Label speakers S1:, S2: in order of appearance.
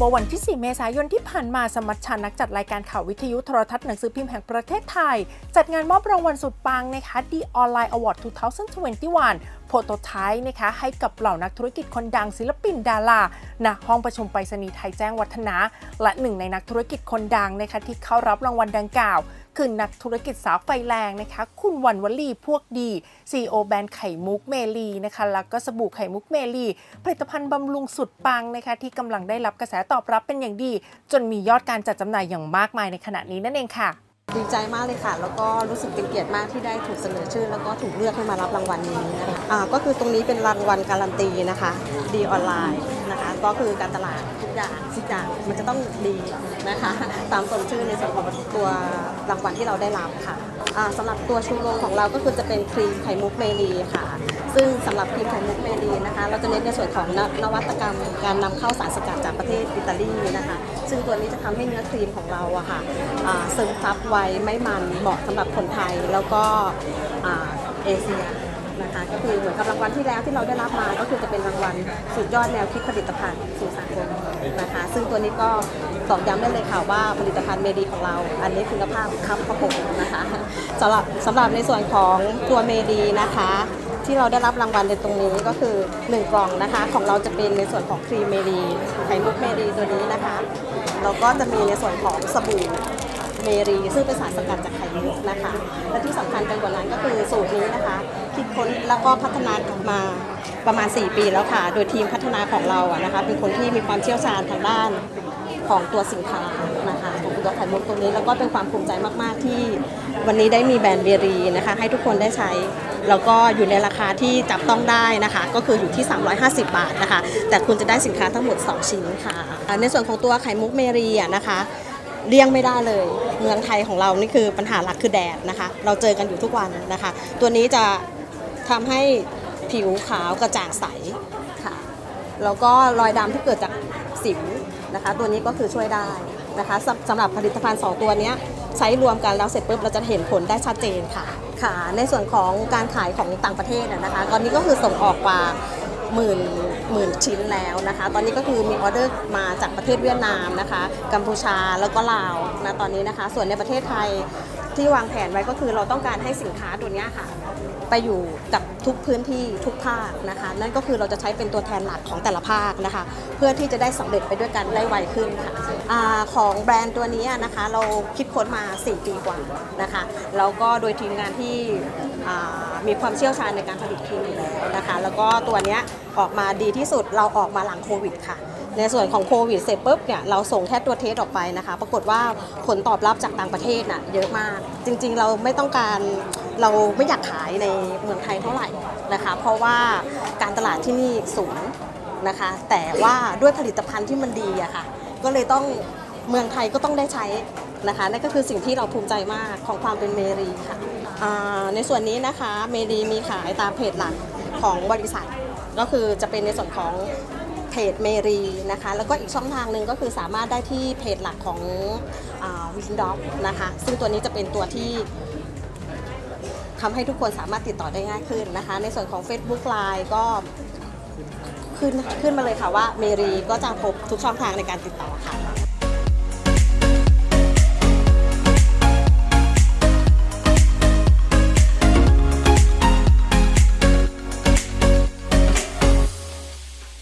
S1: มวันที่ 4 เมษายนที่ผ่านมาสมัชชานักจัดรายการข่าววิทยุโทรทัศน์หนังสือพิมพ์แห่งประเทศไทย จัดงานมอบรางวัลสุดปังนะคะ The Online Award 2021โ o โตไทนะคะให้กับเหล่านักธุรกิจคนดังศิลปินดาราณห้องประชุมไปรษณีย์ไทยแจ้งวัฒนะ และหนึ่งในนักธุรกิจคนดังนะคะที่เข้ารับรางวัลดังกล่าว คือนักธุรกิจสาวไฟแรงนะคะ คุณวันวลีพวกดี CEO แบรนด์ไข่มุกเมลีนะคะ แล้วก็สบู่ไข่มุกเมลี ผลิตภัณฑ์บำรุงสุดปังนะคะ ที่กำลังได้รับกระแสตอบรับเป็นอย่างดี จนมียอดการจัดจำหน่ายอย่างมากมายในขณะนี้นั่นเองค่ะ
S2: ดีใจมากเลยค่ะ แล้วก็รู้สึกเป็นเกียรติมากที่ได้ถูกเสนอชื่อ แล้วก็ถูกเลือกให้มารับรางวัลนี้นะคะอ่าก็คือตรงนี้เป็นรางวัลการันตีนะคะ ดีออนไลน์นะคะ ก็คือการตลาดทุกอย่างทุกอย่างมันจะต้องดีนะคะ ตามสมชื่อในส่วนของตัวรางวัลที่เราได้รับค่ะสำหรับตัวชูโรงของเราก็คือจะเป็นครีมไข่มุกเมลีค่ะ ซึ่งสำหรับครีมไข่มุกเมลีนะคะ เราจะเน้นในส่วนของนนวัตกรรมการนำเข้าสารสกัดจากประเทศอิตาลีนะคะ ซึ่งตัวนี้จะทำให้เนื้อครีมของเราอะค่ะอ่าซึมซับไวไม่มันเหมาะสำหรับคนไทยแล้วก็เอเชีย นะคะก็คือเหมือนกับรางวัลที่แล้วที่เราได้รับมาก็คือจะเป็นรางวัลสุดยอดแนวคิดผลิตภัณฑ์สู่สากลนะคะ ซึ่งตัวนี้ก็ตอกย้ำได้เลยค่ะว่าผลิตภัณฑ์เมดีของเรา อันนี้คุณภาพคับประกบนะคะสำหรับสำหรับในส่วนของตัวเมดีนะคะที่เราได้รับรางวัลในตรงนี้ก็คือ 1 กล่องนะคะ ของเราจะเป็นในส่วนของครีมเมดีไข่มุกเมดีตัวนี้นะคะแล้วก็จะมีในส่วนของสบู่ เมรี ซึ่งเป็นสารสกัดจากไข่มุกนะคะ และที่สำคัญไปกว่านั้นก็คือสูตรนี้นะคะ คิดค้นแล้วก็พัฒนามาประมาณ 4 ปีแล้วค่ะ โดยทีมพัฒนาของเราอะนะคะเป็นคนที่มีความเชี่ยวชาญทางด้านของตัวสินค้านะคะของตัวไข่มุกตัวนี้แล้วก็เป็นความภูมิใจมาก ๆ ที่วันนี้ได้มีแบรนด์เบรีนะคะ ให้ทุกคนได้ใช้แล้วก็อยู่ในราคาที่จับต้องได้นะคะ ก็คืออยู่ที่ 350 บาทนะคะ แต่คุณจะได้สินค้าทั้งหมด 2 ชิ้นค่ะ ในส่วนของตัวไข่มุกเมรีอะนะคะ เลี่ยงไม่ได้เลย เมืองไทยของเรานี่คือปัญหาหลักคือแดดนะคะ เราเจอกันอยู่ทุกวันนะคะ ตัวนี้จะทำให้ผิวขาวกระจ่างใสค่ะแล้วก็รอยดำที่เกิดจากสิวนะคะ ตัวนี้ก็คือช่วยได้นะคะสำสำหรับผลิตภัณฑ์ 2 ตัวนี้ใช้รวมกันแล้วเสร็จปุ๊บเราจะเห็นผลได้ชัดเจนค่ะค่ะ ในส่วนของการขายของต่างประเทศนะนะคะ ตอนนี้ก็คือส่งออกกว่า หมื่นหมื่นชิ้นแล้วนะคะ ตอนนี้ก็คือมีออเดอร์มาจากประเทศเวียดนามนะคะ กัมพูชาแล้วก็ลาวนะตอนนี้นะคะ ส่วนในประเทศไทย ที่วางแผนไว้ก็คือเราต้องการให้สินค้าตัวนี้ค่ะ ไปอยู่กับทุกพื้นที่ทุกภาคนะคะ นั่นก็คือเราจะใช้เป็นตัวแทนหลักของแต่ละภาคนะคะ เพื่อที่จะได้สำเร็จไปด้วยกันได้ไวขึ้นค่ะอของแบรนด์ตัวนี้นะคะ เราคิดค้นมา 4 ปีกว่านะคะแล้วก็โดยทีมงานที่มีความเชี่ยวชาญในการผลิตครีมอยู่แล้วนะคะ แล้วก็ตัวนี้ออกมาดีที่สุดเราออกมาหลังโควิดค่ะ ในส่วนของโควิดเสร็จปุ๊บเนี่ยเราส่งแค่ตัวเทสออกไปนะคะ ปรากฏว่าผลตอบรับจากต่างประเทศน่ะเยอะมาก จริงๆ เราไม่ต้องการเราไม่อยากขายในเมืองไทยเท่าไหร่นะคะ เพราะว่าการตลาดที่นี่สูงนะคะ แต่ว่าด้วยผลิตภัณฑ์ที่มันดีอะค่ะ ก็เลยต้องเมืองไทยก็ต้องได้ใช้นะคะนั่นก็คือสิ่งที่เราภูมิใจมากของความเป็นเมรีค่ะในส่วนนี้นะคะเมรีมีขายตามเพจหลักของบริษัท ก็คือจะเป็นในส่วนของ จเมรีนะคะ แล้วก็อีกช่องทางหนึ่งก็คือสามารถได้ที่เพจหลักของวินด็อกนะคะ ซึ่งตัวนี้จะเป็นตัวที่ทำให้ทุกคนสามารถติดต่อได้ง่ายขึ้นนะคะ ในส่วนของ Facebook Line ก็ขึ้นขึ้นมาเลยค่ะว่าเมรีก็จะพบทุกช่องทางในการติดต่อค่ะ